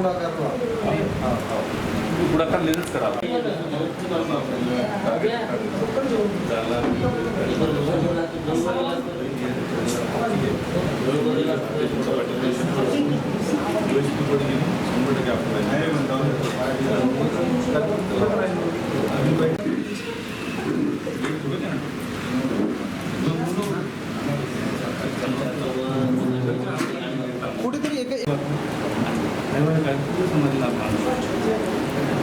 पुढाकार लावा. पुढाकार लिहिलंच करावा कुठेतरी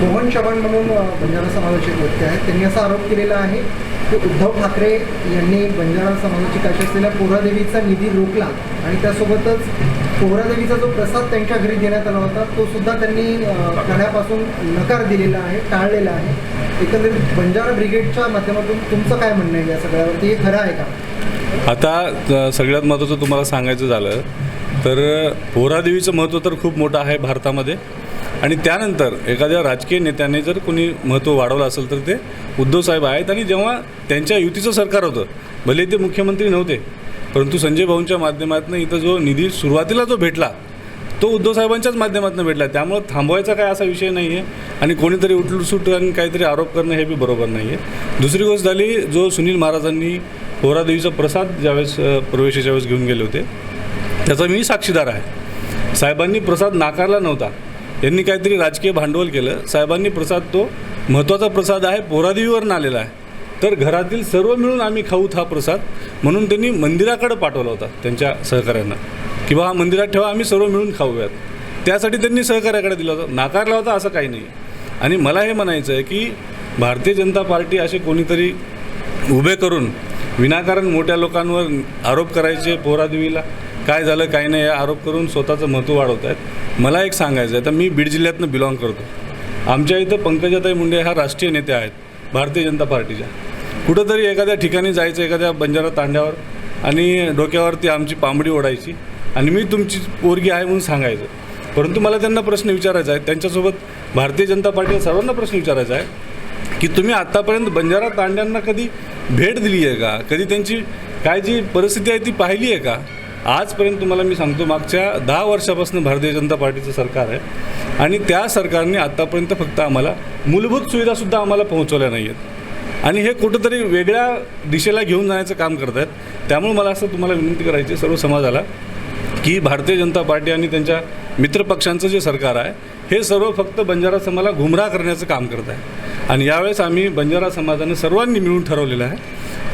मोहन चव्हाण म्हणून बंजारा समाजाचे एक आहेत. त्यांनी असा आरोप केलेला आहे की उद्धव ठाकरे यांनी बंजारा समाजाची काशी असलेल्या पोहरादेवीचा निधी रोखला आणि त्यासोबतच पोहरादेवीचा जो प्रसाद त्यांच्या घरी देण्यात आला होता तो सुद्धा त्यांनी अ, करण्यापासून नकार दिलेला आहे टाळलेला आहे. एकंदरीत बंजारा ब्रिगेडच्या माध्यमातून तुमचं काय म्हणणं आहे या सगळ्यावरती? हे खरं आहे का? आता सगळ्यात महत्त्वाचं तुम्हाला सांगायचं झालं तर पोहरादेवीचं महत्त्व तर खूप मोठं आहे भारतामध्ये. आणि त्यानंतर एखाद्या राजकीय नेत्याने जर कोणी महत्त्व वाढवलं असेल तर ते उद्धवसाहेब आहेत. आणि जेव्हा त्यांच्या युतीचं सरकार होतं भले ते मुख्यमंत्री नव्हते परंतु संजय भाऊंच्या माध्यमातून इथं जो निधी सुरुवातीला जो भेटला तो उद्धवसाहेबांच्याच माध्यमातून भेटला. त्यामुळं थांबवायचा काय असा विषय नाही आहे आणि कोणीतरी उठलसूट आणि काहीतरी आरोप करणं हे बी बरोबर नाही आहे दुसरी गोष्ट झाली जो सुनील महाराजांनी पोहरादेवीचा प्रसाद ज्यावेळेस प्रवेशाच्या वेळेस घेऊन गेले होते त्याचा मी साक्षीदार आहे. साहेबांनी प्रसाद नाकारला नव्हता. यांनी काहीतरी राजकीय भांडवल केलं. साहेबांनी प्रसाद तो महत्त्वाचा प्रसाद आहे पोरादेवीवरून आलेला आहे. तर घरातील सर्व मिळून आम्ही खाऊत हा प्रसाद म्हणून त्यांनी मंदिराकडे पाठवला होता त्यांच्या सहकाऱ्यांना. की बा हा मंदिरात ठेवा आम्ही सर्व मिळून खाऊयात. त्यासाठी त्यांनी सहकार्याकडे दिला होता. नाकारला होता असं काही नाही. आणि मला हे म्हणायचं आहे की भारतीय जनता पार्टी असे कोणीतरी उभे करून विनाकारण मोठ्या लोकांवर आरोप करायचे पोहरादेवीला काय झालं काय नाही आरोप करून स्वतःचं महत्त्व वाढवत आहेत. मला एक सांगायचं आहे तर मी बीड जिल्ह्यातनं बिलॉंग करतो. आमच्या इथं पंकजाताई मुंडे ह्या राष्ट्रीय नेत्या आहेत भारतीय जनता पार्टीच्या. कुठंतरी एखाद्या ठिकाणी जायचं एखाद्या बंजारा तांड्यावर आणि डोक्यावरती आमची पांबडी ओढायची आणि मी तुमची पोरगी आहे म्हणून सांगायचं. परंतु मला त्यांना प्रश्न विचारायचा आहे त्यांच्यासोबत भारतीय जनता पार्टीला सर्वांना प्रश्न विचारायचा आहे की तुम्ही आत्तापर्यंत बंजारा तांड्यांना कधी भेट दिली आहे का? कधी त्यांची काय जी परिस्थिती आहे ती पाहिली आहे का? आजपर्यंत तुम्हाला मी सांगतो मागच्या दहा वर्षापासून भारतीय जनता पार्टीचं सरकार आहे. आणि त्या सरकारने आत्तापर्यंत फक्त आम्हाला मूलभूत सुविधासुद्धा आम्हाला पोहोचवल्या नाही आहेत आणि हे कुठंतरी वेगळ्या दिशेला घेऊन जाण्याचं काम करत आहेत त्यामुळे मला असं तुम्हाला विनंती करायची आहे सर्व समाजाला की भारतीय जनता पार्टी आणि त्यांच्या मित्रपक्षांचं जे सरकार आहे हे सर्व फक्त बंजारा समाजाला गुमराह करण्याचं काम करत आहे आणि यावेळेस आम्ही बंजारा समाजाने सर्वांनी मिळून ठरवलेलं आहे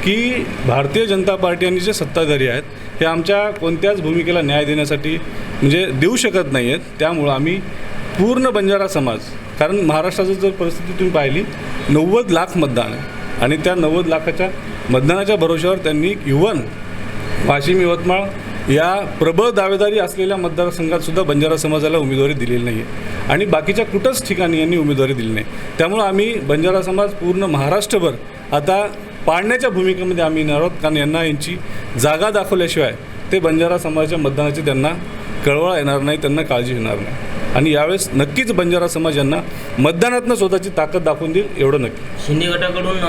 की भारतीय जनता पार्टी आणि जे सत्ताधारी आहेत हे आमच्या कोणत्याच भूमिकेला न्याय देण्यासाठी म्हणजे देऊ शकत नाही आहेत त्यामुळं आम्ही पूर्ण बंजारा समाज कारण महाराष्ट्राचं जर परिस्थिती तुम्ही पाहिली नव्वद लाख मतदान आहे. आणि त्या नव्वद लाखाच्या मतदानाच्या भरोश्यावर त्यांनी युवन वाशिम यवतमाळ या प्रबळ दावेदारी असलेल्या मतदारसंघातसुद्धा बंजारा समाजाला उमेदवारी दिलेली नाही आहे आणि बाकीच्या कुठंच ठिकाणी यांनी उमेदवारी दिली नाही. त्यामुळं आम्ही बंजारा समाज पूर्ण महाराष्ट्रभर आता पाळण्याच्या भूमिकेमध्ये आम्ही येणार आहोत कारण यांना यांची जागा दाखवल्याशिवाय ते बंजारा समाजाच्या मतदानाची त्यांना कळवळा येणार नाही त्यांना काळजी येणार नाही. आणि यावेळेस नक्कीच बंजारा समाज यांना मतदानातनं स्वतःची ताकद दाखवून देईल एवढं नक्की. शिंदे गटाकडून